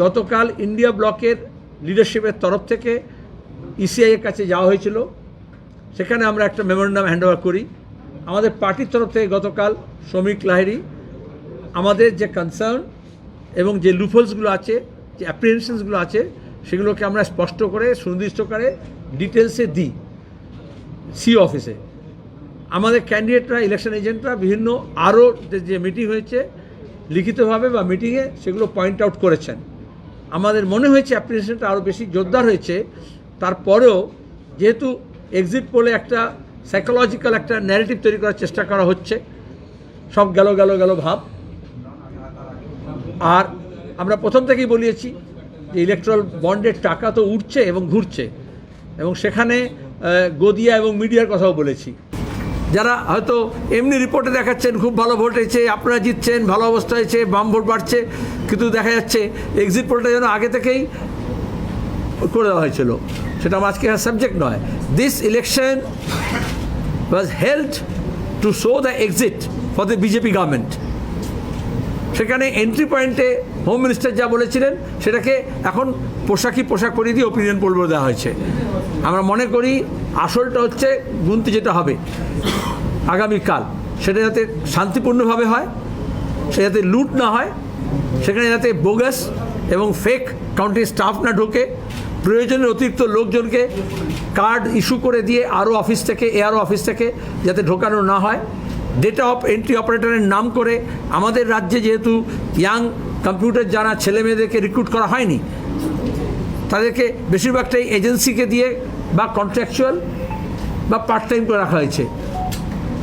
গতকাল ইন্ডিয়া ব্লকের লিডারশিপের তরফ থেকে ইসিআই এর কাছে যাওয়া হয়েছিল। সেখানে আমরা একটা মেমোরেন্ডাম হ্যান্ডওভার করি। আমাদের পার্টির তরফ থেকে গতকাল শ্রমিক লাহিড়ি, আমাদের যে কনসার্ন এবং যে লুফলসগুলো আছে, যে অ্যাপ্রিহেনশনসগুলো আছে, সেগুলোকে আমরা স্পষ্ট করে, সুনির্দিষ্ট করে ডিটেলসে দিই সি অফিসে আমাদের ক্যান্ডিডেটরা ইলেকশন এজেন্টরা বিভিন্ন আরও যে মিটিং হয়েছে, লিখিতভাবে বা মিটিংয়ে সেগুলো পয়েন্ট আউট করেছেন। আমাদের মনে হয়েছে অ্যাপ্লিকেশনটা আরও বেশি জোরদার হয়েছে। তারপরেও যেহেতু এক্সিট পোলে একটা সাইকোলজিক্যাল একটা ন্যারেটিভ তৈরি করার চেষ্টা করা হচ্ছে, সব গেল গেল গেল ভাব। আর আমরা প্রথম থেকেই বলিয়েছি যে ইলেকট্রাল বন্ডের টাকা তো উঠছে এবং ঘুরছে। এবং সেখানে গদিয়া এবং মিডিয়ার কথাও বলেছি। যারা হয়তো এমনি রিপোর্টে দেখাচ্ছেন, খুব ভালো ভোট হয়েছে, আপনারা জিতছেন, ভালো অবস্থা হয়েছে, বাম ভোট বাড়ছে, কিন্তু দেখা যাচ্ছে এক্সিট পোলটা যেন আগে থেকেই করে দেওয়া হয়েছিল। সেটা আমার আজকে সাবজেক্ট নয়। This election was held to show the exit for the BJP government সেখানে এন্ট্রি পয়েন্টে হোম মিনিস্টার যা বলেছিলেন, সেটাকে এখন পোশাকি পোশাক পরিয়ে দিয়ে ওপিনিয়ন পোল দেওয়া হয়েছে। আমরা মনে করি আসলটা হচ্ছে গুনতি যেটা হবে আগামীকাল, সেটা যাতে শান্তিপূর্ণভাবে হয়, সে যাতে লুট না হয়, সেখানে যাতে বোগাস এবং ফেক কাউন্টিং স্টাফ না ঢোকে, প্রয়োজনের অতিরিক্ত লোকজনকে কার্ড ইস্যু করে দিয়ে আরও অফিস থেকে এআরও অফিস থেকে যাতে ঢোকানো না হয়। ডেটা অফ এন্ট্রি অপারেটরের নাম করে আমাদের রাজ্যে যেহেতু ইয়াং কম্পিউটার জানা ছেলে মেয়েদেরকে রিক্রুট করা হয়নি, তাদেরকে বেশিরভাগটাই এজেন্সিকে দিয়ে বা কন্ট্রাকচুয়াল বা পার্ট টাইম করে রাখা হয়েছে।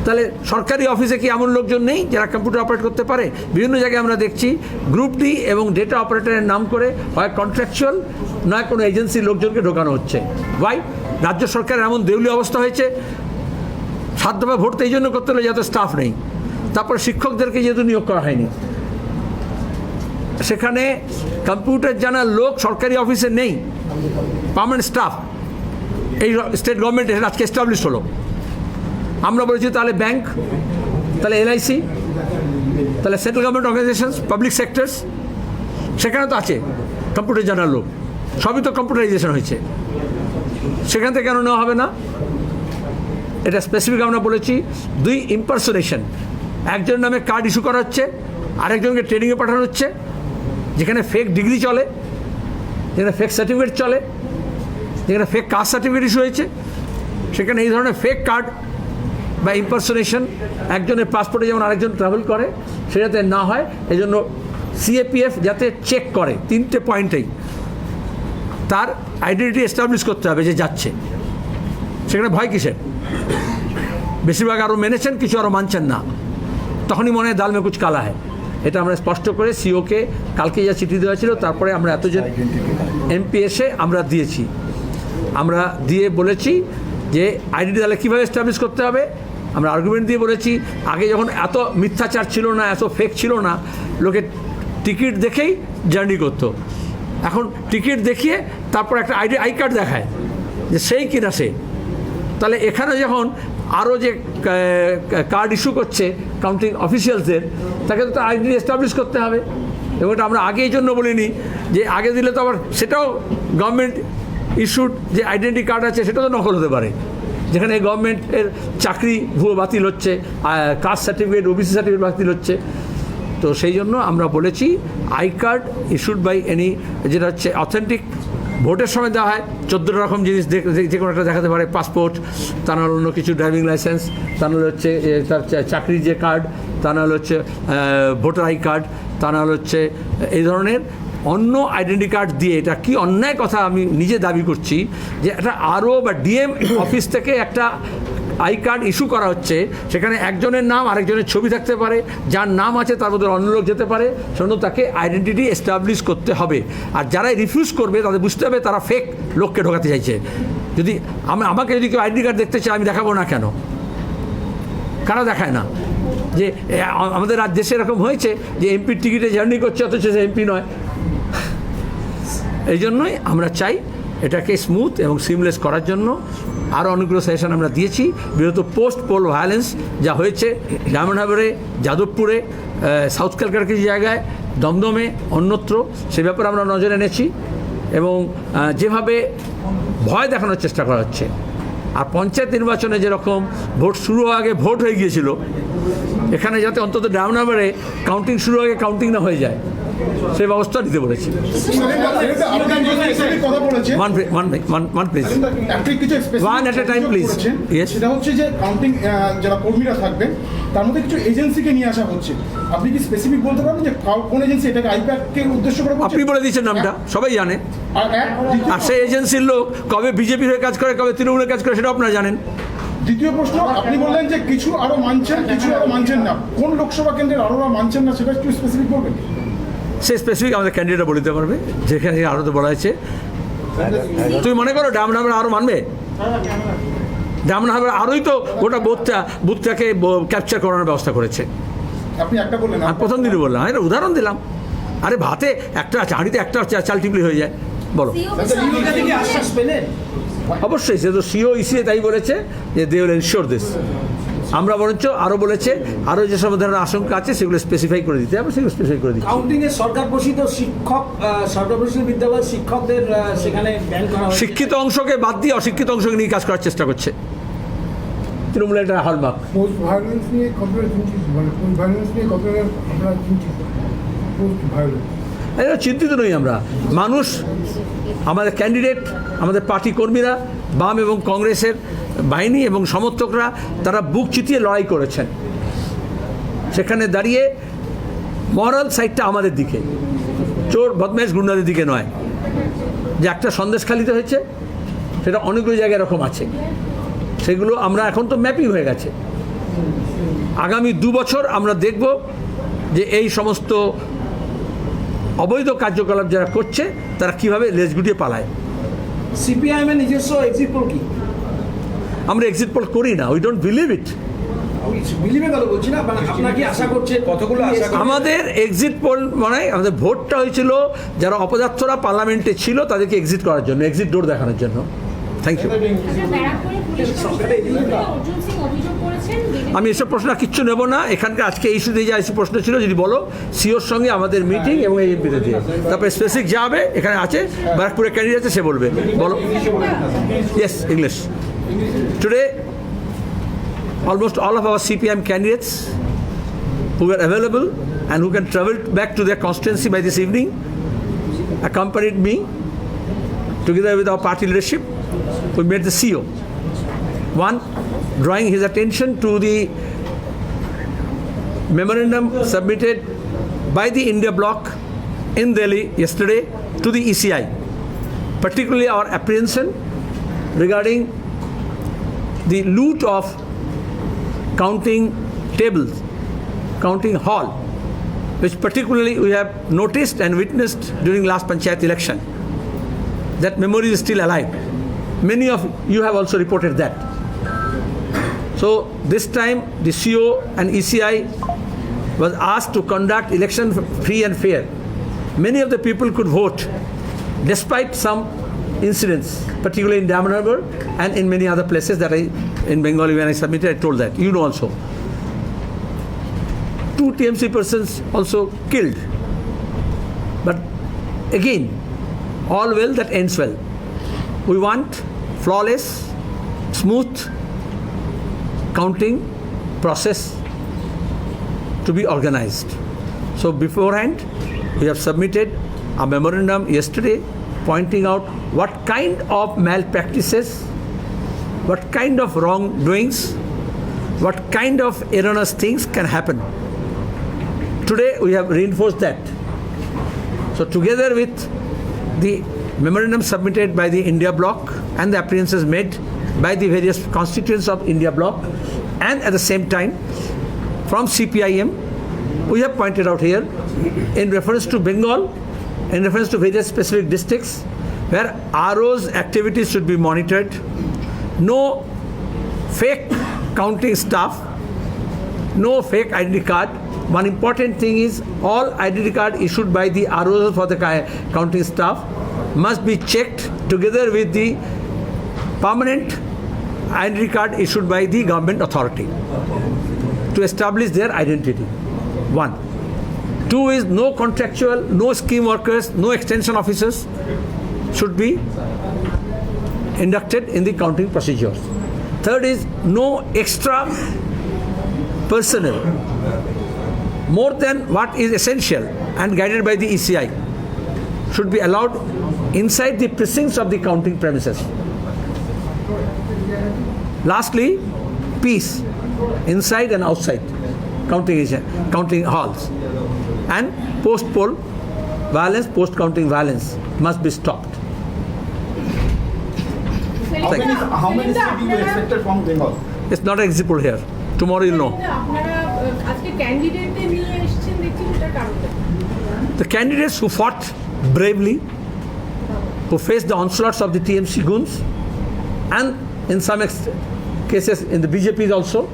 তাহলে সরকারি অফিসে কি এমন লোকজন নেই যারা কম্পিউটার অপারেট করতে পারে? বিভিন্ন জায়গায় আমরা দেখছি গ্রুপ ডি এবং ডেটা অপারেটরের নাম করে হয় কন্ট্রাকচুয়াল নয় কোনো এজেন্সির লোকজনকে ঢোকানো হচ্ছে। ওয়াই রাজ্য সরকারের এমন দেউলি অবস্থা হয়েছে সাত দফা এই জন্য করতে হলে যাতে স্টাফ নেই। তারপর শিক্ষকদেরকে যেহেতু নিয়োগ করা হয়নি। সেখানে কম্পিউটার জানার লোক সরকারি অফিসে নেই পার্মানেন্ট স্টাফ এই স্টেট গভর্নমেন্ট আজকে এস্টাবলিশ হলো। আমরা বলেছি তাহলে ব্যাংক তাহলে এলআইসি তাহলে central government organisations public sectors সেখানে তো আছে কম্পিউটার জানার লোক। সবই তো কম্পিউটারাইজেশন হয়েছে। সেখান থেকে কেন নেওয়া হবে না? এটা স্পেসিফিক আমরা বলেছি, দুই ইম্পারসোনেশন একজনের নামে কার্ড ইস্যু করা হচ্ছে, আরেকজনকে ট্রেনিংয়ে পাঠানো হচ্ছে। যেখানে ফেক ডিগ্রি চলে, যেখানে ফেক সার্টিফিকেট চলে, যেখানে ফেক কাস্ট সার্টিফিকেট ইস্যু হয়েছে, সেখানে এই ধরনের ফেক কার্ড বা ইম্পারসোনেশন একজনের পাসপোর্টে যেমন আরেকজন ট্রাভেল করে, সেটাতে না হয় এই জন্য সিএপিএফ যাতে চেক করে, তিনটে পয়েন্টেই তার আইডেন্টিটি এস্টাবলিশ করতে হবে যে যাচ্ছে। সেখানে ভয় কিসের? বেশিরভাগ আরও মেনেছেন, কিছু আরও মানছেন না। তখনই মনে হয় দাল মে কুচ কালা হয়। এটা আমরা স্পষ্ট করে সিওকে কালকে যা চিঠি দেওয়া ছিল, তারপরে আমরা এতজন এমপি এসে আমরা দিয়েছি। আমরা দিয়ে বলেছি যে আইডেন্টি তাহলে কীভাবে এস্টাবলিশ করতে হবে? আমরা আর্গুমেন্ট দিয়ে বলেছি, আগে যখন এত মিথ্যাচার ছিল না, এত ফেক ছিল না, লোকে টিকিট দেখেই জার্নি করতো। এখন টিকিট দেখিয়ে তারপর একটা আইডি, আই কার্ড দেখায় যে সেই কিনা সে। তাহলে এখানে যখন আরও যে কার্ড ইস্যু করছে কাউন্টিং অফিসিয়ালসদের তাকে তো আইডেন্টি এস্টাবলিশ করতে হবে। এবং এটা আমরা আগে এই জন্য বলিনি যে আগে দিলে তো আবার সেটাও গভর্নমেন্ট ইস্যুড যে আইডেন্টি কার্ড আছে সেটাও তো নকল হতে পারে। যেখানে গভর্নমেন্টের চাকরি ভুয়ো বাতিল হচ্ছে কাস্ট সার্টিফিকেট ওবিসি সার্টিফিকেট বাতিল হচ্ছে। তো সেই জন্য আমরা বলেছি I card issued by any যেটা হচ্ছে অথেন্টিক ভোটের সময় দেওয়া হয় চোদ্দ রকম জিনিস যে কোনো একটা দেখাতে পারে পাসপোর্ট তা নাহলে অন্য কিছু ড্রাইভিং লাইসেন্স তা নাহলে হচ্ছে তার চাকরির যে কার্ড তা নাহলে হচ্ছে ভোটার আই কার্ড তা নাহলে হচ্ছে এই ধরনের অন্য আইডেন্টি কার্ড দিয়ে এটা কি অন্যায় কথা আমি নিজে দাবি করছি যে একটা আরও বা ডিএম অফিস থেকে একটা আই কার্ড ইস্যু করা হচ্ছে, সেখানে একজনের নাম আরেকজনের ছবি থাকতে পারে, যার নাম আছে তার মধ্যে অন্য লোক যেতে পারে, সেজন্য তাকে আইডেন্টিটি এস্টাবলিশ করতে হবে। আর যারাই রিফিউজ করবে, তাদের বুঝতে হবে তারা ফেক লোককে ঢোকাতে চাইছে। যদি আমি, আমাকে যদি কেউ আইডেন্টি কার্ড দেখতে চায়, আমি দেখাবো না কেন? কেন দেখায় না? যে আমাদের রাজ্য দেশে এরকম হয়েছে যে এমপির টিকিটে জার্নি করছে, অথচ সে এমপি নয়। এই জন্যই আমরা চাই এটাকে স্মুথ এবং সিমলেস করার জন্য আরও অনেকগুলো সেশন আমরা দিয়েছি। বিগত পোস্ট পোল ভায়োলেন্স যা হয়েছে ডায়মন্ডহাবারে যাদবপুরে সাউথ ক্যালকাটার কিছু জায়গায়, দমদমে অন্যত্র, সে ব্যাপারে আমরা নজরে এনেছি এবং যেভাবে ভয় দেখানোর চেষ্টা করা হচ্ছে। আর পঞ্চায়েত নির্বাচনে যেরকম ভোট শুরু আগে ভোট হয়ে গিয়েছিল, এখানে যাতে অন্তত ডাউন কাউন্টিং শুরু আগে কাউন্টিং না হয়ে যায় সেই ব্যবস্থা নিতে বলেছি। One one one one please. সেটা হচ্ছে যে কাউন্টিং যারা কর্মীরা থাকবেন তার মধ্যে কিছু এজেন্সিকে নিয়ে আসা হচ্ছে। আপনি কি স্পেসিফিক বলতে পারবেন যে কোন এজেন্সি এটাকে আইপ্যাককে উদ্দেশ্য করে? আপনি বলে দিচ্ছেন নামটা সবাই জানে। আর সেই এজেন্সির লোক কবে বিজেপির হয়ে কাজ করে কবে তৃণমূলের কাজ করে সেটা আপনারা জানেন। দ্বিতীয় প্রশ্ন আপনি বললেন যে কিছু আরও মানছেন কিছু আরও মানছেন না। কোন লোকসভা কেন্দ্রের আরও মানছেন না সেটা একটু স্পেসিফিক বলবেন? সে স্পেসিফিক আমাদের ক্যান্ডিডেট বলে দিতে পারবে যেখানে আরও তো বলা হয়েছে তুমি মনে করো ডাম নামের আরও মানবে? ডাম নামের আরোই তো গোটা বুথটা বুথটাকে ক্যাপচার করানোর ব্যবস্থা করেছে। আপনি একটা বললেন আর প্রথম দিনই বললাম এটা উদাহরণ দিলাম। আরে ভাতে একটা হাঁড়িতে একটা চাল টিপলি হয়ে যায় বলো। পেলেন? অবশ্যই সে তো সিও ইসিএ তাই বলেছে যে দে উইল এনশিওর দিস আমরা বরঞ্চ আরও বলেছে আরও যে সব ধরনের আশঙ্কা আছে সেগুলো স্পেসিফাই করে দিতে হবে সেগুলো স্পেসিফাই করে দিচ্ছি কাউন্টিং এ সরকার পোষিত শিক্ষক সরকার পোষিত বিদ্যালয়ের শিক্ষকদের সেখানে ব্যান করা শিক্ষিত অংশকে বাদ দিয়ে অশিক্ষিত অংশকে নিয়ে কাজ করার চেষ্টা করছে। তৃণমূলের একটা হলমার্ক মানে আমরা চিন্তিত? নই আমরা। মানুষ আমাদের ক্যান্ডিডেট আমাদের পার্টি কর্মীরা বাম এবং কংগ্রেসের বাহিনী এবং সমর্থকরা তারা বুক চিতিয়ে লড়াই করেছেন। সেখানে দাঁড়িয়ে মরাল সাইডটা আমাদের দিকে। চোর, বদমাইশ গুন্ডাদের দিকে নয়। যে একটা সন্দেশ সন্দেশখালিতে হয়েছে, সেটা অনেকগুলো জায়গায় এরকম আছে। সেগুলো আমরা এখন তো ম্যাপিং হয়ে গেছে। আগামী দু বছর আমরা দেখব যে এই সমস্ত অবৈধ কার্যকলাপ যারা করছে, তারা কীভাবে লেজ গুটিয়ে পালায়। সিপিআইএম এর নিজস্ব এক্সিট পোল কি? আমরা এক্সিট পোল করি না উই ডোন্ট বিলিভ ইট বিলিভে গেল না আপনার কি আশা করছে কতগুলো আশা আমাদের এক্সিট পোল মানে আমাদের ভোটটা হয়েছিল যারা অপদার্থরা পার্লামেন্টে ছিল তাদেরকে এক্সিট করার জন্য এক্সিট ডোর দেখানোর জন্য। থ্যাংক ইউ আচ্ছা, বিভিন্ন আমি এসব প্রশ্ন কিচ্ছু নেব না এখানকার আজকে এই ইস্যুতে যে আইসি প্রশ্ন ছিল যদি বলো সিওর সঙ্গে আমাদের মিটিং এবং এই এমপিতে দিয়ে। তারপরে স্পেসিফিক যা হবে এখানে আছে ব্যারাকপুরের ক্যান্ডিডেট আছে সে বলবে। বলো। Yes English today almost all of our CPM candidates who were available and who can travel back to their constituency by this evening accompanied me together with our party leadership. We met the CEO. One, drawing his attention to the memorandum submitted by the India bloc in Delhi yesterday to the ECI, particularly our apprehension regarding the loot of counting tables, counting hall, which particularly we have noticed and witnessed during last Panchayat election. That memory is still alive. Many of you have also reported that. So this time the CO and ECI was asked to conduct election free and fair. Many of the people could vote despite some incidents, particularly in Damanharbor and in many other places that I, in Bengali when I submitted, I told that. You know also. Two TMC persons also killed. But again, all well that ends well. We want flawless, smooth counting process to be organized. So beforehand, we have submitted a memorandum yesterday pointing out what kind of malpractices, what kind of wrongdoings, what kind of erroneous things can happen. Today we have reinforced that. So together with the memorandum submitted by the India bloc and the appearances made by the various constituents of India bloc and at the same time from CPIM, we have pointed out here in reference to Bengal, in reference to various specific districts where RO's activities should be monitored, no fake counting staff, no fake ID card. One important thing is all identity card issued by the ROs for the counting staff must be checked together with the permanent identity card issued by the government authority to establish their identity. One. Two is no contractual, no scheme workers, no extension officers should be inducted in the counting procedures. Third is no extra personnel more than what is essential and guided by the ECI should be allowed inside the precincts of the counting premises. Lastly, peace inside and outside counting counting halls. And post poll violence, post counting violence must be stopped. How many, how many CV from Bengal? It's not example here. Tomorrow you'll know. The candidates who fought bravely, who faced the onslaughts of the TMC goons, and in some cases in the BJPs also.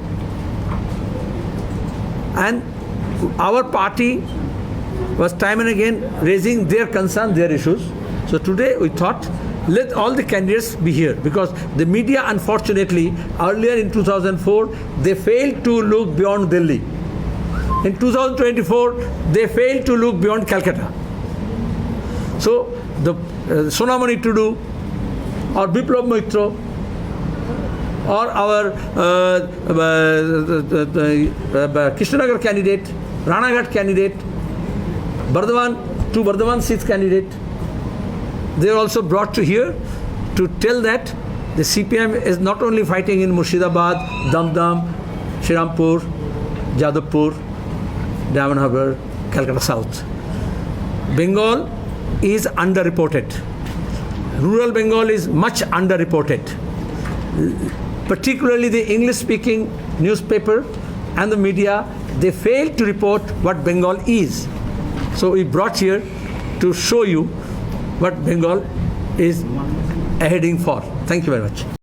And our party was time and again raising their concerns, their issues. So today we thought let all the candidates be here because the media unfortunately earlier in 2004 they failed to look beyond Delhi. In 2024 they failed to look beyond Calcutta. So the uh, Sonamani Tudu or Biplab Moitra or our uh, uh, uh, Krishnanagar candidate, Ranaghat candidate, Bardhaman, two Bardhaman seats candidate, they are also brought to here to tell that the CPM is not only fighting in Murshidabad, Damdam, Shirampur, Jadavpur, Diamond Harbour, Calcutta South. Bengal is underreported. Rural Bengal is much underreported. Particularly the English speaking newspaper and the media, they fail to report what Bengal is. So we brought here to show you what Bengal is heading for. Thank you very much.